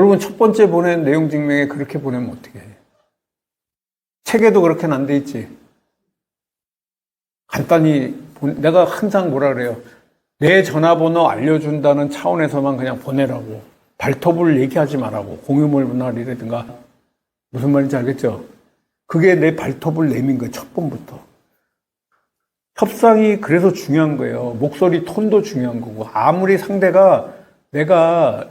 여러분 첫 번째 보낸 내용 증명에 그렇게 보내면 어떻게 해? 책에도 그렇게는 안 돼 있지. 간단히 본- 내가 항상 뭐라 그래요. 내 전화번호 알려준다는 차원에서만 그냥 보내라고. 발톱을 얘기하지 말라고. 공유물 문화이라든가. 무슨 말인지 알겠죠? 그게 내 발톱을 내민 거예요. 첫 번부터. 협상이 그래서 중요한 거예요. 목소리 톤도 중요한 거고. 아무리 상대가 내가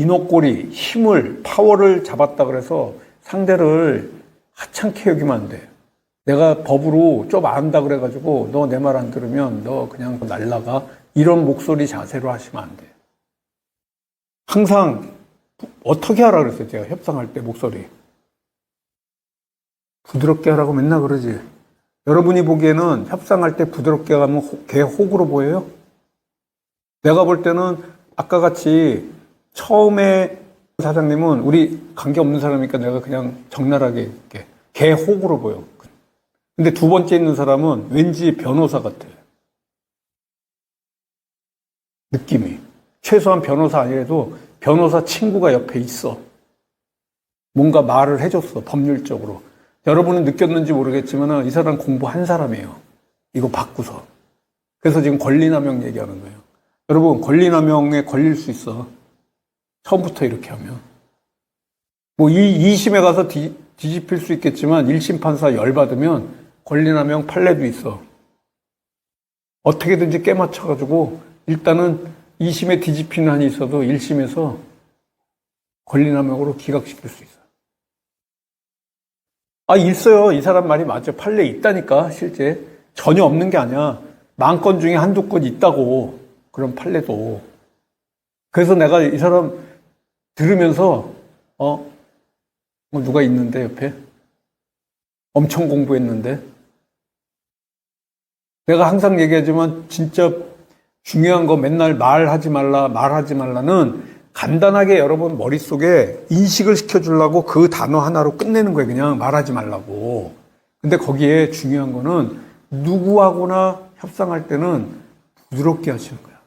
인옥고리, 힘을, 파워를 잡았다 그래서 상대를 하찮게 여기면 안 돼. 내가 법으로 좀 안다 그래가지고 너 내 말 안 들으면 너 그냥 날라가. 이런 목소리 자세로 하시면 안 돼. 항상 어떻게 하라 그랬어요. 제가 협상할 때 목소리. 부드럽게 하라고 맨날 그러지. 여러분이 보기에는 협상할 때 부드럽게 호- 개 혹으로 보여요? 내가 볼 때는 아까 같이 처음에 사장님은 우리 관계 없는 사람이니까 내가 그냥 적나라하게 이렇게 개 혹으로 보여. 근데 두 번째 있는 사람은 왠지 변호사 같아. 느낌이. 최소한 변호사 아니라도 변호사 친구가 옆에 있어. 뭔가 말을 해줬어, 법률적으로. 여러분은 느꼈는지 모르겠지만 이 사람 공부한 사람이에요. 이거 바꾸서. 그래서 지금 권리남용 얘기하는 거예요. 여러분, 권리남용에 걸릴 수 있어. 처음부터 이렇게 하면. 뭐, 이, 2심에 가서 뒤, 뒤집힐 수 있겠지만, 1심 판사 열받으면 권리남용 판례도 있어. 어떻게든지 깨맞춰가지고, 일단은 2심에 뒤집히는 한이 있어도 1심에서 권리남용으로 기각시킬 수 있어. 아, 있어요. 이 사람 말이 맞죠. 판례 있다니까, 실제. 전혀 없는 게 아니야. 만 건 중에 한두 건 있다고. 그런 판례도. 그래서 내가 이 사람 들으면서, 어, 뭐 누가 있는데, 옆에? 엄청 공부했는데? 내가 항상 얘기하지만, 진짜 중요한 거 맨날 말하지 말라, 말하지 말라는 간단하게 여러분 머릿속에 인식을 시켜주려고 그 단어 하나로 끝내는 거예요. 그냥 말하지 말라고. 근데 거기에 중요한 거는 누구하고나 협상할 때는 부드럽게 하시는 거야.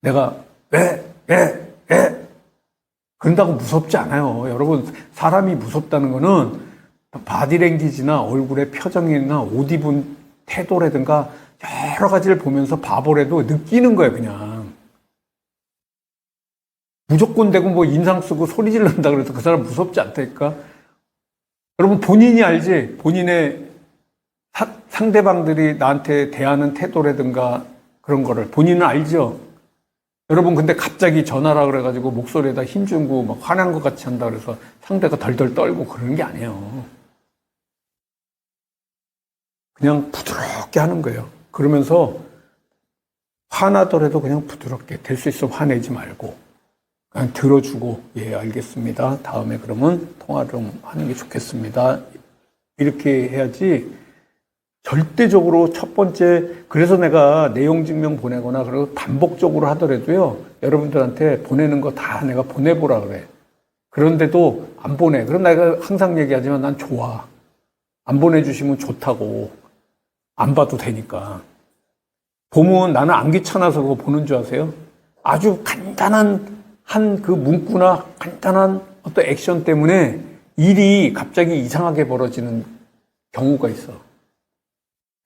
내가 왜, 왜, 왜? 그런다고 무섭지 않아요. 여러분, 사람이 무섭다는 거는 바디랭귀지나 얼굴의 표정이나 옷 입은 태도라든가 여러 가지를 보면서 바보라도 느끼는 거예요, 그냥. 무조건 되고 뭐 인상 쓰고 소리 지른다 그래서 그 사람 무섭지 않다니까? 여러분 본인이 알지? 본인의 사- 상대방들이 나한테 대하는 태도라든가 그런 거를 본인은 알죠? 여러분 근데 갑자기 전화라 그래가지고 목소리에다 힘 주고 막 화난 것 같이 한다 그래서 상대가 덜덜 떨고 그러는 게 아니에요. 그냥 부드럽게 하는 거예요. 그러면서 화나더라도 그냥 부드럽게 될 수 있어 화내지 말고 그냥 들어주고 예 알겠습니다. 다음에 그러면 통화 좀 하는 게 좋겠습니다. 이렇게 해야지 절대적으로 첫 번째 그래서 내가 내용 증명 보내거나 그리고 반복적으로 하더라도요 여러분들한테 보내는 거 다 내가 보내보라 그래. 그런데도 안 보내. 그럼 내가 항상 얘기하지만 난 좋아. 안 보내주시면 좋다고. 안 봐도 되니까. 보면 나는 안 귀찮아서 그거 보는 줄 아세요? 아주 간단한 한 그 문구나 간단한 어떤 액션 때문에 일이 갑자기 이상하게 벌어지는 경우가 있어.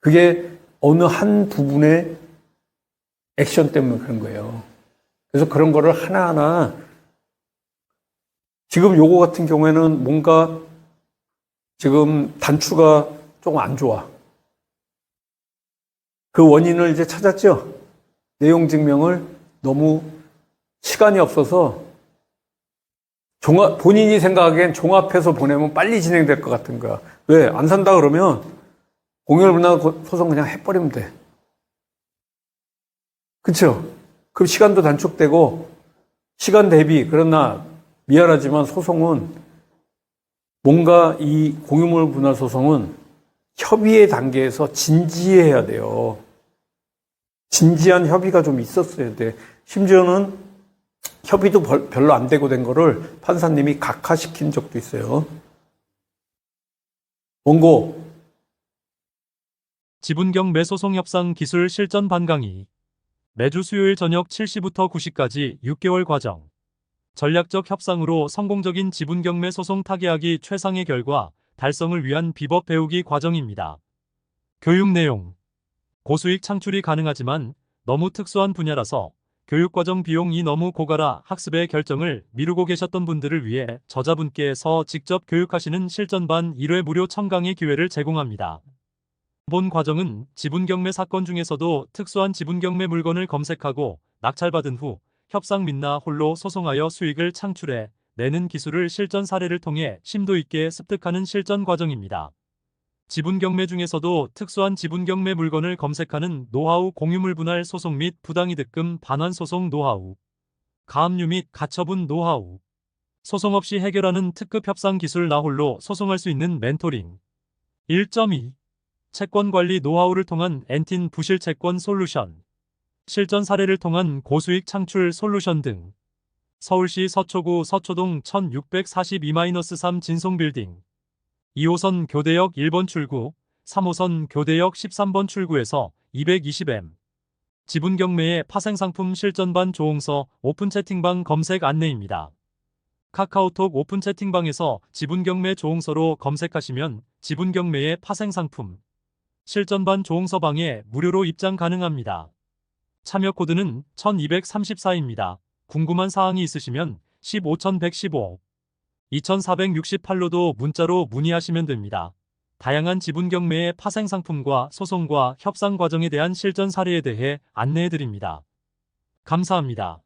그게 어느 한 부분의 액션 때문에 그런 거예요. 그래서 그런 거를 하나하나 지금 요거 같은 경우에는 뭔가 지금 단추가 조금 안 좋아. 그 원인을 이제 찾았죠? 내용 증명을 너무 시간이 없어서 종합, 본인이 생각하기엔 종합해서 보내면 빨리 진행될 것 같은 거야. 왜? 안 산다 그러면 공열분할 소송 그냥 해버리면 돼. 그쵸? 그럼 시간도 단축되고, 시간 대비, 그러나 미안하지만 소송은 뭔가 이 공유물 분할 소송은 협의의 단계에서 진지해야 돼요. 진지한 협의가 좀 있었어야 돼. 심지어는 협의도 벌- 별로 안 되고 된 거를 판사님이 각하시킨 적도 있어요. 원고, 지분경 매소송 협상 기술 실전 반 강의 매주 수요일 저녁 7시부터 9시까지 6개월 과정 전략적 협상으로 성공적인 지분 경매 소송 타개하기 최상의 결과 달성을 위한 비법 배우기 과정입니다. 교육 내용 고수익 창출이 가능하지만 너무 특수한 분야라서 교육과정 비용이 너무 고가라 학습의 결정을 미루고 계셨던 분들을 위해 저자분께서 직접 교육하시는 실전반 1회 무료 첨강의 기회를 제공합니다. 본 과정은 지분경매 사건 중에서도 특수한 지분경매 물건을 검색하고 낙찰받은 후 협상 및나 홀로 소송하여 수익을 창출해 내는 기술을 실전 사례를 통해 심도 있게 습득하는 실전 과정입니다. 지분경매 중에서도 특수한 지분경매 물건을 검색하는 노하우 공유물 분할 소송 및 부당이득금 반환 소송 노하우, 가압류 및 가처분 노하우, 소송 없이 해결하는 특급 협상 기술 나홀로 소송할 수 있는 멘토링. 1.2. 채권 관리 노하우를 통한 엔틴 부실 채권 솔루션. 실전 사례를 통한 고수익 창출 솔루션 등. 서울시 서초구 서초동 1642-3 진송빌딩. 2호선 교대역 1번 출구, 3호선 교대역 13번 출구에서 220M. 지분 경매의 파생상품 실전반 조홍서 오픈 채팅방 검색 안내입니다. 카카오톡 오픈 채팅방에서 지분 경매 조홍서로 검색하시면 지분 경매의 파생상품 실전반 조홍서 방에 무료로 입장 가능합니다. 참여 코드는 1234입니다. 궁금한 사항이 있으시면 15115 2468로도 문자로 문의하시면 됩니다. 다양한 지분 경매의 파생 상품과 소송과 협상 과정에 대한 실전 사례에 대해 안내해 드립니다. 감사합니다.